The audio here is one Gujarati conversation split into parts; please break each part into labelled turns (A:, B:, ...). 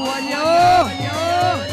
A: હે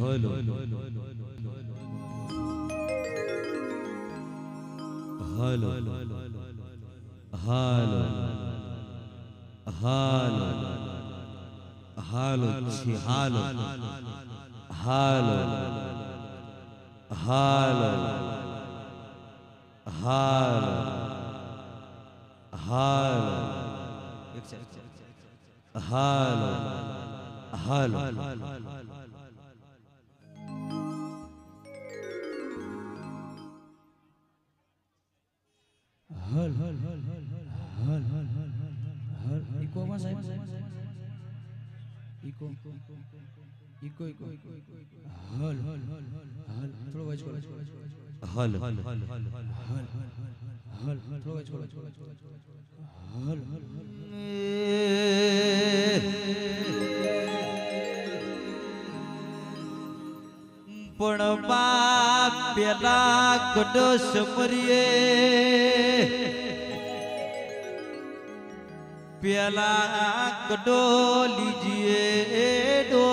B: هلا هلا
A: هلا هلا هلا شي هلا هلا هلا هلا هلا هلا هلا સાહેબ ઈકો ઈકો ઈકો હલ હલ હલ હલ થોડો વાજ કરો
B: હલ હલ
A: હલ હલ હલ થોડો વાજ કરો હલ હલ
B: પણ બાપ પેલા કડો સમરીએ પેલા કડો લીજીએ ડો.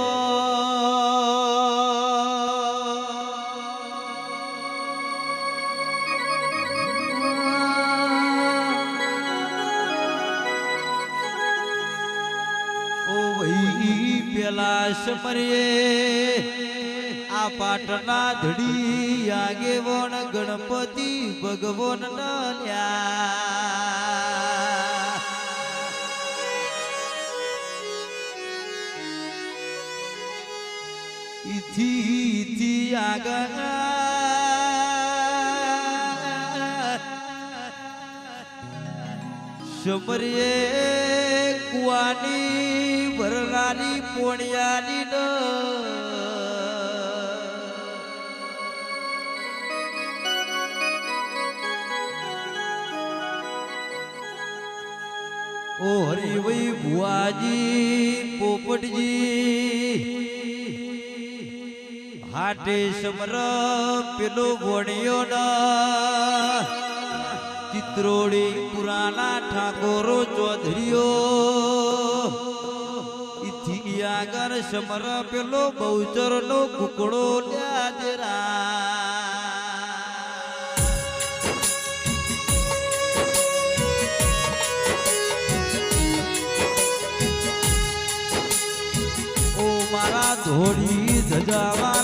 B: પેલા પરે આ પાટના ધડી આગે વણ ગણપતિ ભગવાન ના ઈથી આગળ સમરીએ કુવાની ભરનારી પોણિયાની ન ઓ હરિભાઈ ભુવાજી પોપટજી હાટે સમર પેલો ઘોડિયો ચિત્રોડી પુરાના ઠાકોરો ચૌધરીઓ. ઈથી આગળ સમર પેલો બહુચર નો કુકડો લ્યા દેરા ઓ મારા ધોળી ધજાવાળા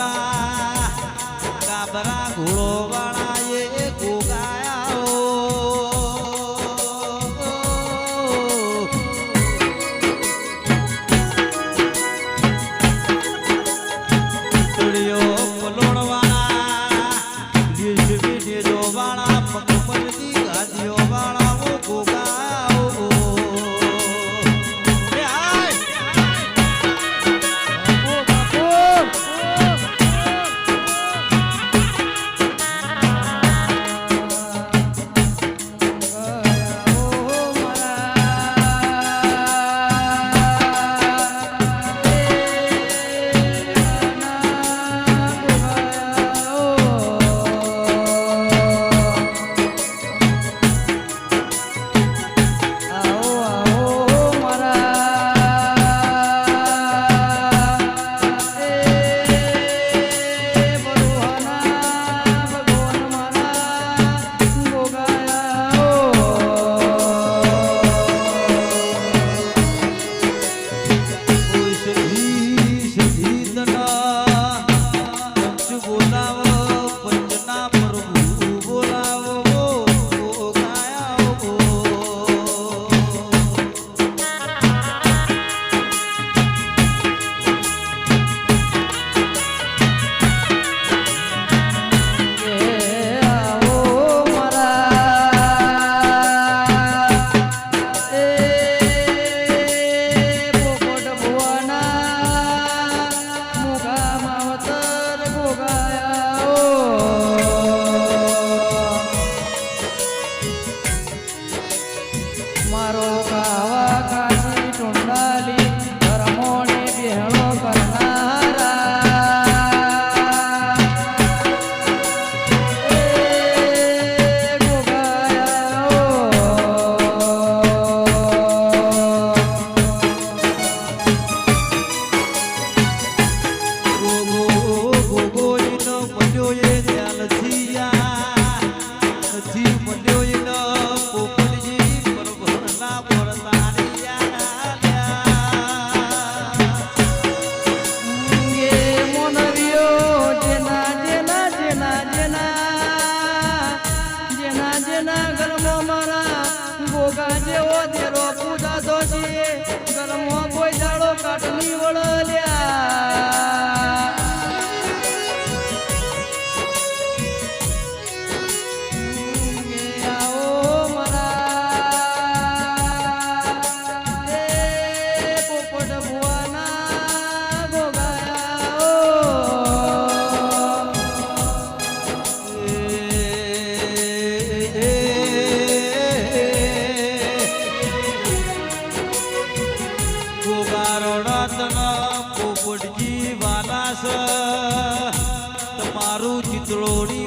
B: કાઢે ઓ
A: ધેરો પૂજા દોશીએ કર્મો કોઈ દાડો
B: કાઢની વળે.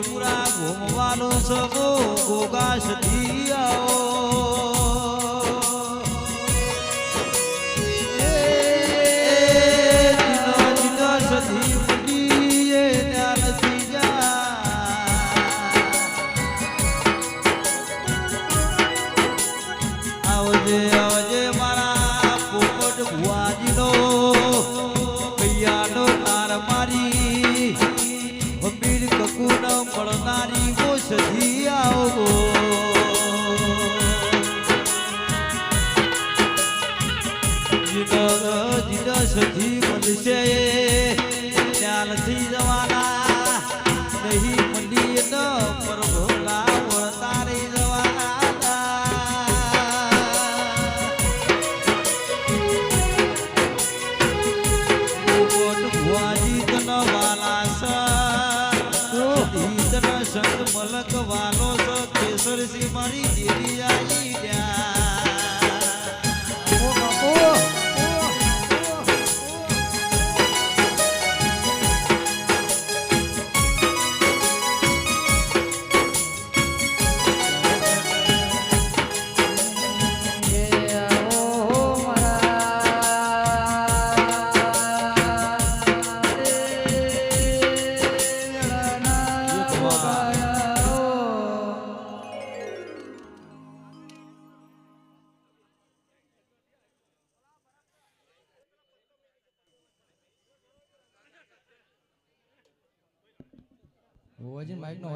B: પૂરા ઘૂમવાનું સગો ગોગા સધી આવો.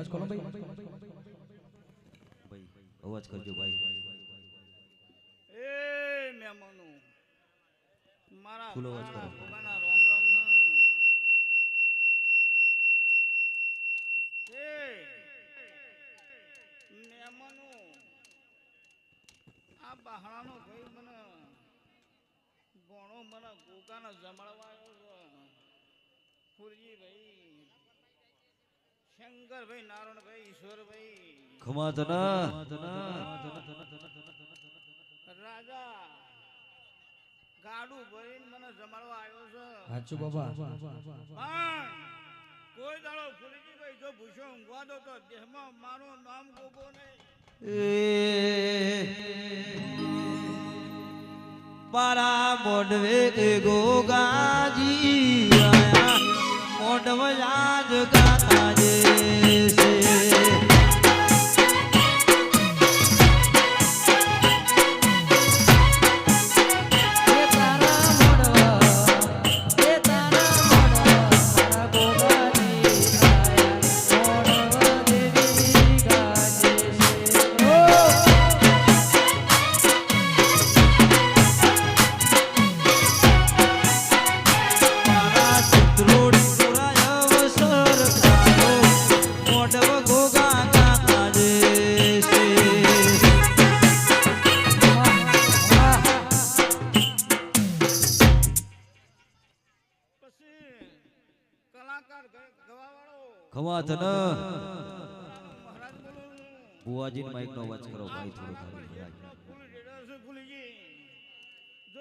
A: અવાજ ખોલો ભાઈ.
B: અવાજ કરજો ભાઈ.
C: એ મહેમાનો મારા
B: ફૂલ અવાજ કરો.
C: રામ રામ એ મહેમાનો આ બહાણાનો ભાઈ મને ભોણો મને ગોગાને જમાડવા આવ્યો છે. ફુરજી ભાઈ શંકરભાઈ નારણભાઈ ઈશ્વરભાઈ.
B: ખમાતના.
C: રાજા ગાડું ભરીને મને મારા
B: મોઢવે ગોગાજી વડવલા જ ગાતા
C: રે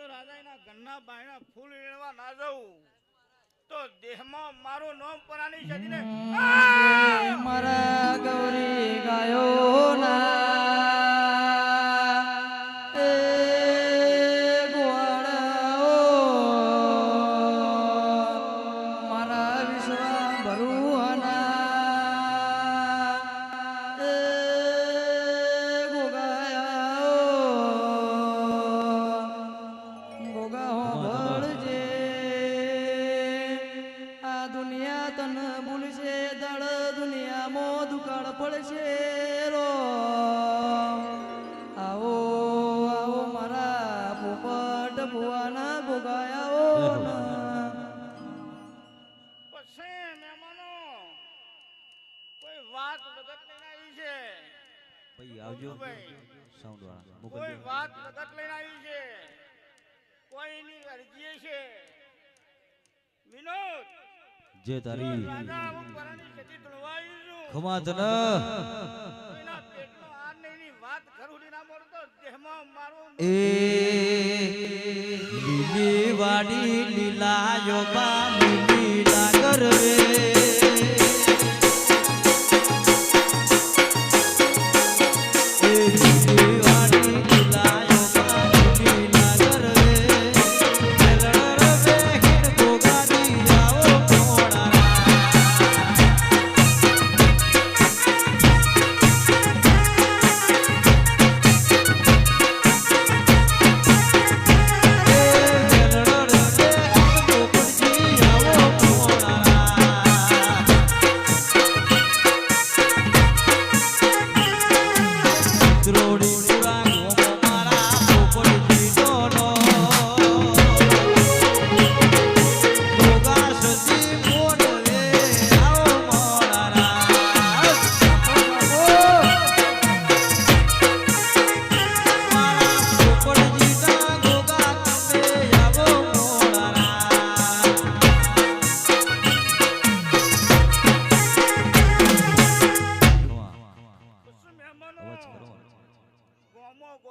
C: રાજા એના ઘરના બાયણા ફૂલ રેડવા ના જવું તો દેહમાં મારું નામ પરાની છે
A: મારા ગૌરી ગાયો ના.
C: ના તારી દેહમાં મારું
B: એ લીલી વાડી લીલા યોબા લીલી ડાગર રે.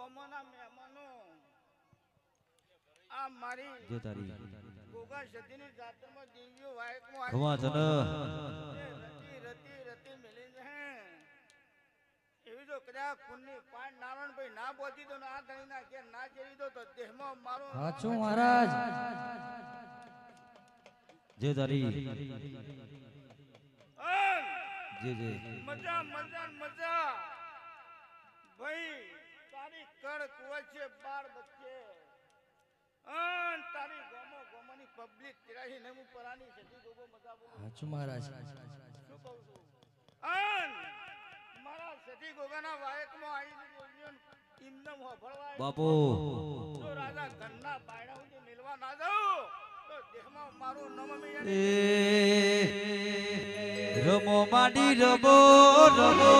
C: ગોમો મહેમાનો. આ મારી
B: જો તારી
C: ગોગા સતીની જાતમાં દિવ્યો વાયકમાં
B: તને
C: એ રતિ રતિ રતી મેલી છે એવી જો કદાચ પુણ્ય પાન ભાઈ ના બોધી તો ના ધણી ના કે ના જેવી દો તો દેહમાં મારો
A: સાચું મહારાજ.
B: જે તારી. જે જે.
C: મજા મજા મજા. ભાઈ તારી કણ કુવા છે બાર બચ્ચે. અન તારી ગોમો ગોમોની પબ્લિક તેરાહી નમુ પરાની સતી ગોગો મજા બોલું.
A: સાચું મહારાજ.
C: શું કહું છું અન મારા સતી ગોગાના વાયકમાં આવી બોલ્યો ઇન્દમ હોભળવા.
B: બાપુ.
C: જો રાજા ઘરના બાયણા હું મિલવા ના જાઉં તો દેહમાં મારું નમ મિયા
B: એ રમો માડી રમો રમો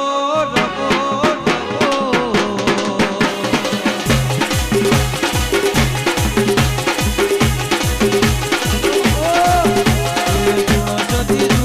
B: રમો.
C: it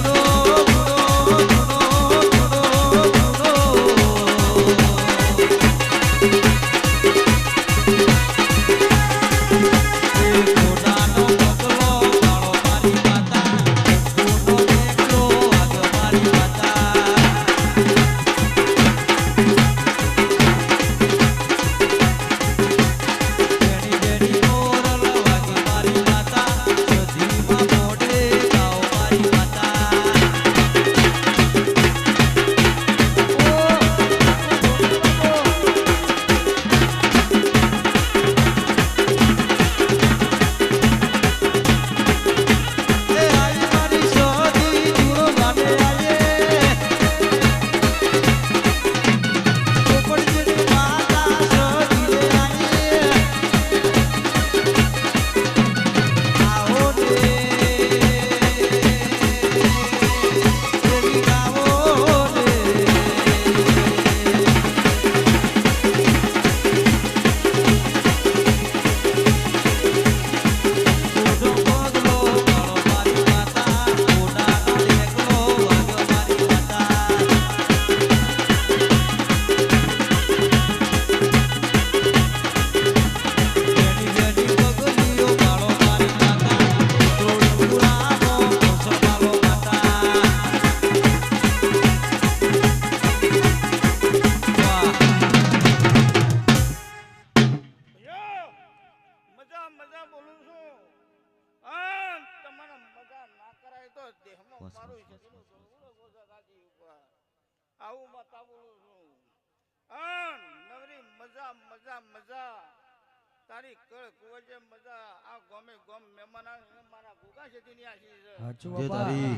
C: તારી મજા આ ગોમે ગોમ મહેમાન આવે, મારા ગોગા શેતીની આશી છે.
A: સાચું
B: તારી.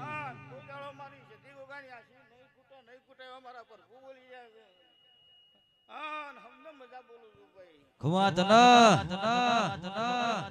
C: હા કોઈ મારી શેતી ગોગાની આશી નહીં ખૂટે નહીં ખૂટે એવા મારા પર બોલી જાય છે. હા હમને મજા બોલું છું ભાઈ.
B: ખમા તના તના તના